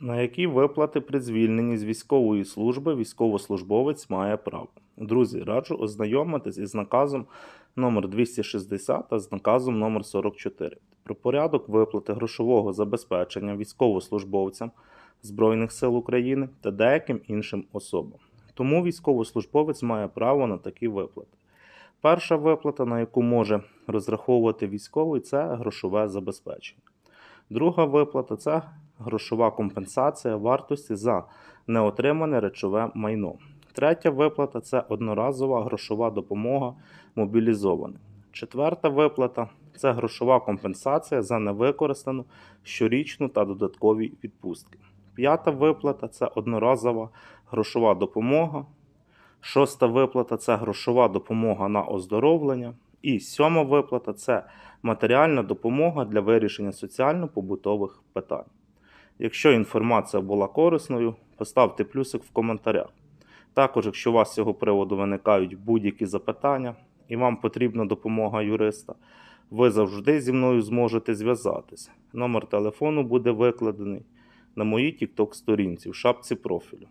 На які виплати при звільненні з військової служби військовослужбовець має право? Друзі, раджу ознайомитись із наказом номер 260 та з наказом номер 44 про порядок виплати грошового забезпечення військовослужбовцям Збройних сил України та деяким іншим особам. Тому військовослужбовець має право на такі виплати. Перша виплата, на яку може розраховувати військовий, це грошове забезпечення. Друга виплата це грошова компенсація вартості за неотримане речове майно. Третя виплата це одноразова грошова допомога мобілізованим. Четверта виплата це грошова компенсація за невикористану щорічну та додаткові відпустки. П'ята виплата це одноразова грошова допомога. Шоста виплата це грошова допомога на оздоровлення. І сьома виплата це матеріальна допомога для вирішення соціально-побутових питань. Якщо інформація була корисною, поставте плюсик в коментарях. Також, якщо у вас з цього приводу виникають будь-які запитання і вам потрібна допомога юриста, ви завжди зі мною зможете зв'язатися. Номер телефону буде викладений на моїй TikTok сторінці в шапці профілю.